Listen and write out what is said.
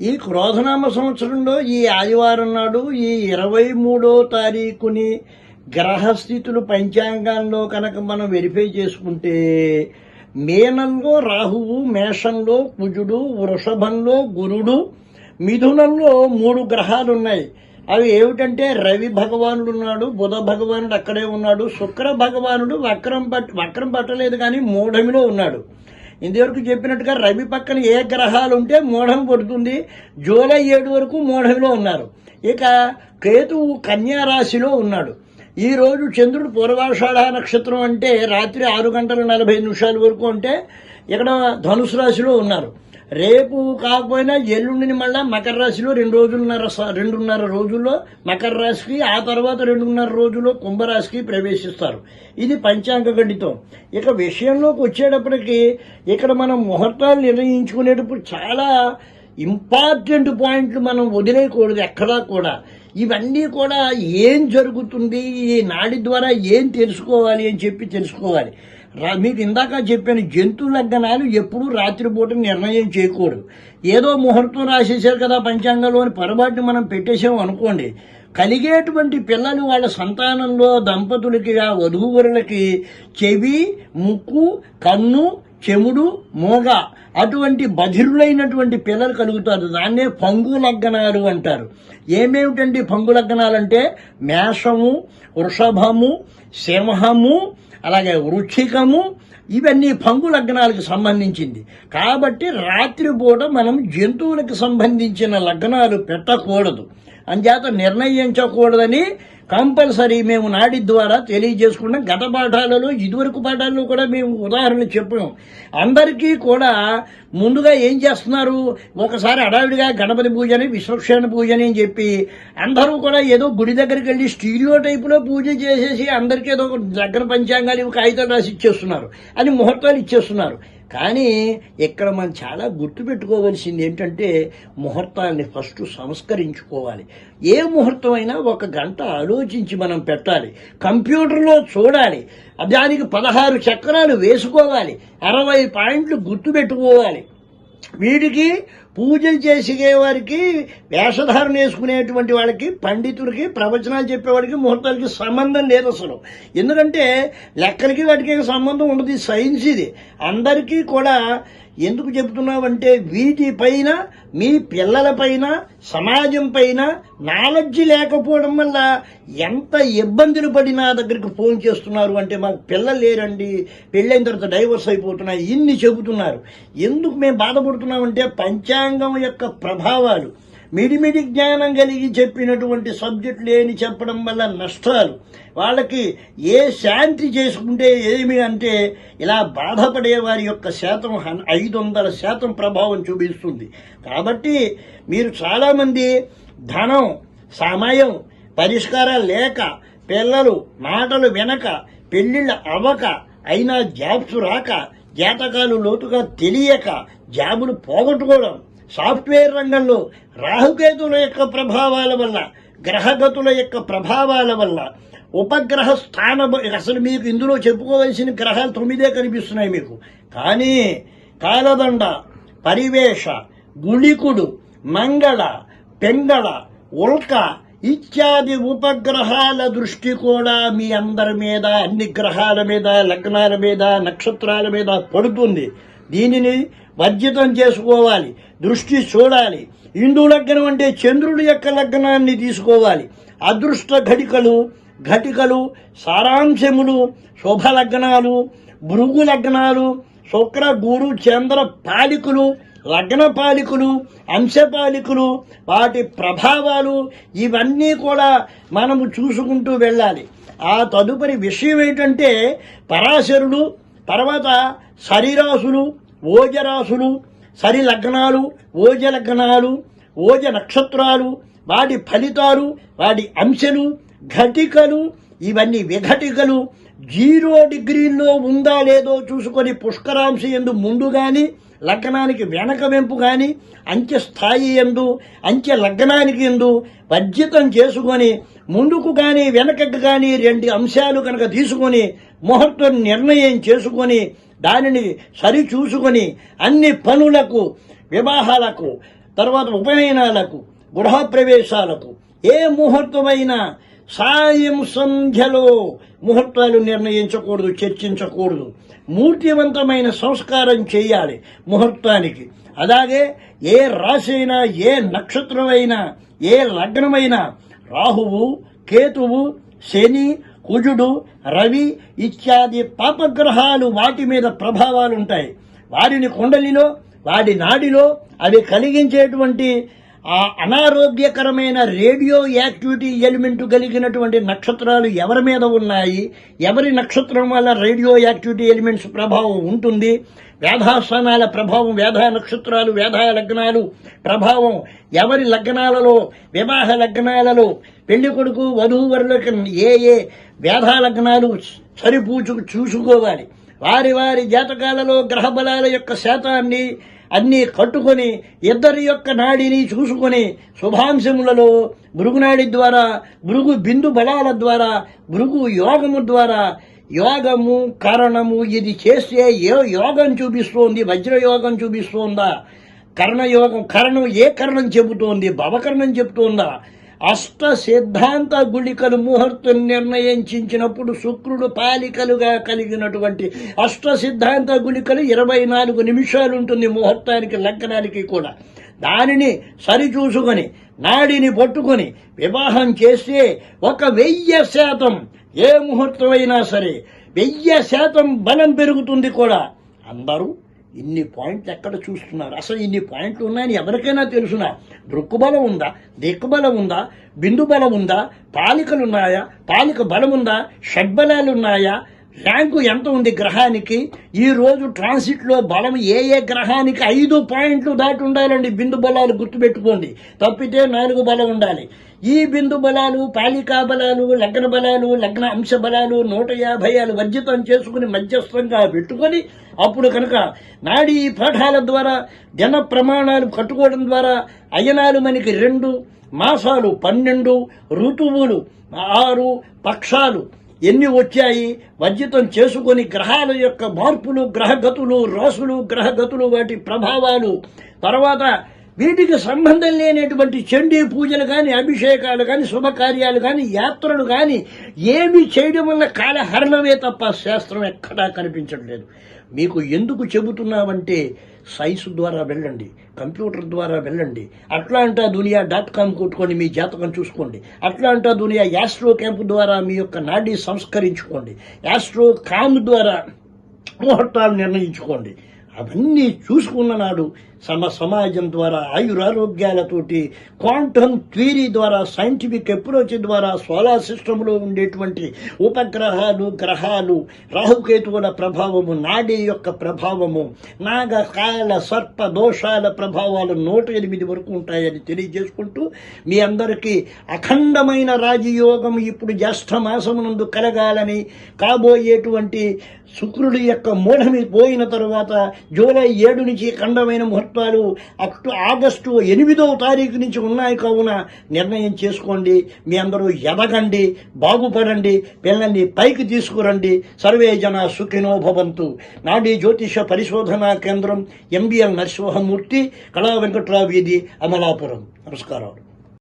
ఈ క్రోధనామ సంవత్సరంలో ఈ ఆదివారం నాడు ఈ ఇరవై మూడో తారీఖుని గ్రహస్థితులు పంచాంగంలో కనుక మనం వెరిఫై చేసుకుంటే మేనంలో రాహువు మేషంలో కుజుడు వృషభంలో గురుడు మిథునంలో మూడు గ్రహాలు ఉన్నాయి అవి ఏమిటంటే రవి భగవానుడు ఉన్నాడు బుధ భగవానుడు అక్కడే ఉన్నాడు శుక్ర భగవానుడు వక్రం పట్ వక్రం పట్టలేదు కానీ మూఢమిలో ఉన్నాడు. ఇంతవరకు చెప్పినట్టుగా రవి పక్కన ఏ గ్రహాలు ఉంటే మూఢం పడుతుంది జూలై ఏడు వరకు మూఢంలో ఉన్నారు. ఇక కేతువు కన్యా రాశిలో ఉన్నాడు. ఈరోజు చంద్రుడు పూర్వాషాఢ నక్షత్రం అంటే రాత్రి ఆరు గంటల నలభై నిమిషాల వరకు అంటే ఇక్కడ ధనుసు రాశిలో ఉన్నారు. రేపు కాకపోయినా ఎల్లుండిని మళ్ళా మకర రాశిలో రెండు రోజులున్నర స- రెండున్నర రోజుల్లో మకర రాశికి ఆ తర్వాత రెండున్నర రోజుల్లో కుంభరాశికి ప్రవేశిస్తారు. ఇది పంచాంగ గణితం. ఇక విషయంలోకి వచ్చేటప్పటికి ఇక్కడ మనం ముహూర్తాలు నిర్ణయించుకునేటప్పుడు చాలా ఇంపార్టెంట్ పాయింట్లు మనం వదిలేయకూడదు ఎక్కడా కూడా. ఇవన్నీ కూడా ఏం జరుగుతుంది ఈ నాడి ద్వారా ఏం తెలుసుకోవాలి అని చెప్పి తెలుసుకోవాలి. మీకు ఇందాక చెప్పిన జంతు లగ్నాలు ఎప్పుడూ రాత్రిపూట నిర్ణయం చేయకూడదు. ఏదో ముహూర్తం రాసేసారు కదా పంచాంగంలోని పొరపాటుని మనం పెట్టేసాం అనుకోండి. కలిగేటువంటి పిల్లలు వాళ్ళ సంతానంలో దంపతులకి ఆ వధూవరులకి చెవి ముక్కు కన్ను చెముడు మోగ అటువంటి బధిరులైనటువంటి పిల్లలు కలుగుతారు. దాన్నే పంగు లగ్నాలు అంటారు. ఏమేమిటండి పంగు లగ్నాలంటే? మేషము వృషభము సింహము అలాగే వృక్షికము ఇవన్నీ పంగు లగ్నాలకు సంబంధించింది. కాబట్టి రాత్రిపూట మనం జంతువులకు సంబంధించిన లగ్నాలు పెట్టకూడదు. అంచేత నిర్ణయించకూడదని కంపల్సరీ మేము నాడి ద్వారా తెలియజేసుకున్నాం. గత పాఠాలలో ఇదివరకు పాఠాల్లో కూడా మేము ఉదాహరణ చెప్పాం. అందరికీ కూడా ముందుగా ఏం చేస్తున్నారు? ఒకసారి అడావిడిగా గణపతి పూజని విశ్వక్షేణ పూజని అని చెప్పి అందరూ కూడా ఏదో గుడి దగ్గరికి వెళ్ళి స్టీరియో టైపులో పూజ చేసేసి అందరికీ ఏదో ఒక దగ్గర పంచాంగాలు ఇవి కాగితాలు రాసి ఇచ్చేస్తున్నారు. అని ముహూర్తాలు ఇచ్చేస్తున్నారు. కానీ ఇక్కడ మనం చాలా గుర్తుపెట్టుకోవలసింది ఏంటంటే ముహూర్తాన్ని ఫస్ట్ సంస్కరించుకోవాలి. ఏ ముహూర్తం అయినా ఒక గంట ఆలోచించి మనం పెట్టాలి. కంప్యూటర్లో చూడాలి. దానికి పదహారు చక్రాలు వేసుకోవాలి. అరవై పాయింట్లు గుర్తుపెట్టుకోవాలి. వీడికి పూజలు చేసే వారికి వేషధారణ వేసుకునేటువంటి వాళ్ళకి పండితులకి ప్రవచనాలు చెప్పేవాడికి ముహూర్తాలకి సంబంధం లేదు అసలు. ఎందుకంటే లెక్కలకి వాటికి సంబంధం ఉండదు. సైన్స్ ఇది. అందరికీ కూడా ఎందుకు చెబుతున్నావంటే వీటిపైన మీ పిల్లలపైన సమాజం పైన నాలెడ్జ్ లేకపోవడం వల్ల ఎంత ఇబ్బందులు పడి నా దగ్గరికి ఫోన్ చేస్తున్నారు అంటే మాకు పిల్లలు లేరండి పెళ్ళైన తర్వాత డైవర్స్ అయిపోతున్నాయి ఇన్ని చెబుతున్నారు. ఎందుకు మేము బాధపడుతున్నామంటే పంచాంగం యొక్క ప్రభావాలు. మిడిమిడి జ్ఞానం కలిగి చెప్పినటువంటి సబ్జెక్ట్ లేని చెప్పడం వల్ల నష్టాలు. వాళ్ళకి ఏ శాంతి చేసుకుంటే ఏమి అంటే ఇలా బాధపడే వారి యొక్క శాతం హన్- ఐదు వందల శాతం ప్రభావం చూపిస్తుంది. కాబట్టి మీరు చాలామంది ధనం సమయం పరిష్కారాలు లేక పిల్లలు మాటలు వినక పెళ్ళిళ్ళు అవ్వక అయినా జాబ్స్ రాక జాతకాలు లోతుగా తెలియక జాబులు పోగొట్టుకోవడం సాఫ్ట్వేర్ రంగంలో రాహుకేతుల యొక్క ప్రభావాల వల్ల గ్రహగతుల యొక్క ప్రభావాల వల్ల ఉపగ్రహ స్థాన అసలు మీకు ఇందులో చెప్పుకోవలసిన గ్రహాలు తొమ్మిదే కనిపిస్తున్నాయి మీకు. కానీ కాలదండ పరివేష గుళికుడు మంగళ పెంగళ ఉల్క ఇత్యాది ఉపగ్రహాల దృష్టి కూడా మీ అందరి మీద అన్ని గ్రహాల మీద లగ్నాల మీద నక్షత్రాల మీద పడుతుంది. దీనిని వర్జితం చేసుకోవాలి దృష్టి చూడాలి. హిందూ లగ్నం అంటే చంద్రుడి యొక్క లగ్నాన్ని తీసుకోవాలి. అదృష్ట ఘటికలు ఘటికలు సారాంశములు శుభ లగ్నాలు భృగు లగ్నాలు శుక్ర గురు చంద్ర పాలికులు లగ్న పాలికులు అంశపాలికులు వాటి ప్రభావాలు ఇవన్నీ కూడా మనము చూసుకుంటూ వెళ్ళాలి. ఆ తదుపరి విషయం ఏంటంటే పరాశరుడు తర్వాత శరీరాసులు ఓజరాసులు సరి లగ్నాలు ఓజ లగ్నాలు ఓజ నక్షత్రాలు వాటి ఫలితాలు వాటి అంశలు ఘటికలు ఇవన్నీ విఘటికలు జీరో డిగ్రీల్లో ఉందా లేదో చూసుకొని పుష్కరాంశ ఎందు ముందు కానీ లగ్నానికి వెనక వెంపు కానీ అంచె స్థాయి ఎందు అంచె లగ్నానికి ఎందు వర్జితం చేసుకొని ముందుకు కానీ వెనకకు కానీ రెండు అంశాలు కనుక తీసుకొని ముహూర్తం నిర్ణయం చేసుకొని దానిని సరిచూసుకొని అన్ని పనులకు వివాహాలకు తర్వాత ఉపనయనాలకు గృహప్రవేశాలకు ఏ ముహూర్తమైనా సాయం సంధ్యలో ముహూర్తాలు నిర్ణయించకూడదు చర్చించకూడదు. మూర్తివంతమైన సంస్కారం చేయాలి ముహూర్తానికి. అలాగే ఏ రాశి అయినా ఏ నక్షత్రమైనా ఏ లగ్నమైనా రాహువు కేతువు శని కుజుడు రవి ఇత్యాది పాపగ్రహాలు వాటి మీద ప్రభావాలు ఉంటాయి వారిని కుండలిలో వాడి నాడిలో అవి కలిగించేటువంటి ఆ అనారోగ్యకరమైన రేడియో యాక్టివిటీ ఎలిమెంట్ కలిగినటువంటి నక్షత్రాలు ఎవరి మీద ఉన్నాయి? ఎవరి నక్షత్రం వల్ల రేడియో యాక్టివిటీ ఎలిమెంట్స్ ప్రభావం ఉంటుంది? వేధాస్థానాల ప్రభావం వేధా నక్షత్రాలు వేధా లగ్నాలు ప్రభావం ఎవరి లగ్నాలలో? వివాహ లగ్నాలలో. పెళ్ళి కొడుకు వధూవరులకు ఏ ఏ వేధా లగ్నాలు సరిపూచు చూసుకోవాలి. వారి వారి జాతకాలలో గ్రహ బలాల యొక్క శాతాన్ని అన్నీ కట్టుకొని ఇద్దరి యొక్క నాడిని చూసుకొని శుభాంశములలో భృగునాడి ద్వారా భృగు బిందు బలాల ద్వారా భృగు యోగము ద్వారా యోగము కరణము ఇది చేస్తే ఏ యోగం చూపిస్తోంది? వజ్రయోగం చూపిస్తోందా? కరణయోగం కరణం ఏ కరణం చెబుతోంది? భవకరణం చెబుతోందా? అష్ట సిద్ధాంత గుళికలు ముహూర్తం నిర్ణయించినప్పుడు శుక్రుడు పాలికలుగా కలిగినటువంటి అష్ట సిద్ధాంత గుళికలు ఇరవై నాలుగు నిమిషాలు ఉంటుంది ముహూర్తానికి లగ్నానికి కూడా. దానిని సరిచూసుకొని నాడిని పట్టుకొని వివాహం చేస్తే ఒక వెయ్యి శాతం ఏ ముహూర్తమైనా సరే వెయ్యి శాతం బలం పెరుగుతుంది కూడా. అందరూ ఇన్ని పాయింట్లు ఎక్కడ చూస్తున్నారు? అసలు ఇన్ని పాయింట్లు ఉన్నాయని ఎవరికైనా తెలుసునా? దృక్కుబలం ఉందా? దిక్కుబలం ఉందా? బిందు బలం ఉందా? పాలికలు ఉన్నాయా? పాలిక బలం ఉందా? షడ్బలాలు ఉన్నాయా? ర్యాంకు ఎంత ఉంది గ్రహానికి? ఈ రోజు బలం ఏ ఏ గ్రహానికి ఐదు పాయింట్లు దాటి ఉండాలండి. బిందు బలాలు గుర్తుపెట్టుకోండి. తప్పితే నాలుగు బలం ఉండాలి. ఈ బిందు బలాలు పాలికా బలాలు లగ్న బలాలు లగ్న అంశ బలాలు నూట యాభైలు వర్జితం చేసుకుని మధ్యస్థంగా పెట్టుకొని అప్పుడు కనుక నాడీ పాఠాల ద్వారా జన ప్రమాణాలు కట్టుకోవడం ద్వారా అయనాలు మనకి రెండు మాసాలు పన్నెండు ఋతువులు ఆరు పక్షాలు ఎన్ని వచ్చాయి? వర్జితం చేసుకొని గ్రహాల యొక్క మార్పులు గ్రహగతులు రాసులు గ్రహగతులు వాటి ప్రభావాలు. తర్వాత వీటికి సంబంధం లేనటువంటి చండీ పూజలు కానీ అభిషేకాలు కానీ శుభకార్యాలు కానీ యాత్రలు కానీ ఏమి చేయడం వల్ల కాలహరణమే తప్ప శాస్త్రం ఎక్కడా కనిపించట్లేదు. మీకు ఎందుకు చెబుతున్నామంటే సైన్స్ ద్వారా వెళ్ళండి కంప్యూటర్ ద్వారా వెళ్ళండి. అట్లాంటా దునియా డాట్ కామ్ కొట్టుకొని మీ జాతకం చూసుకోండి. అట్లాంటా దునియా యాస్ట్రో క్యాంప్ ద్వారా మీ యొక్క నాడీ సంస్కరించుకోండి. యాస్ట్రో కామ్ ద్వారా ముహూర్తాలు నిర్ణయించుకోండి. అవన్నీ చూసుకున్న నాడు సమ సమాజం ద్వారా ఆయురారోగ్యాలతోటి క్వాంటమ్ థియరీ ద్వారా సైంటిఫిక్ అప్రోచ్ ద్వారా సోలార్ సిస్టంలో ఉండేటువంటి ఉపగ్రహాలు గ్రహాలు రాహుకేతువుల ప్రభావము నాడి యొక్క ప్రభావము నాగ కాల సర్ప దోషాల ప్రభావాలు నూట ఎనిమిది వరకు ఉంటాయని తెలియజేసుకుంటూ మీ అందరికీ అఖండమైన రాజయోగం ఇప్పుడు జ్యేష్ఠ మాసమునందు కలగాలని కాబోయేటువంటి శుక్రుడి యొక్క మూఢమి పోయిన తరువాత జూలై ఏడు నుంచి ఖండమైన ముహూర్తాలు అక్టో ఆగస్టు ఎనిమిదవ తారీఖు నుంచి ఉన్నాయి కావున నిర్ణయం చేసుకోండి. మీ అందరూ ఎదగండి బాగుపడండి పిల్లల్ని పైకి తీసుకురండి. సర్వే జన సుఖినో భవంతు. నాడి జ్యోతిష పరిశోధనా కేంద్రం ఎంబీఎల్ నరసింహమూర్తి కళా వెంకట్రావు వీధి అమలాపురం. నమస్కారాలు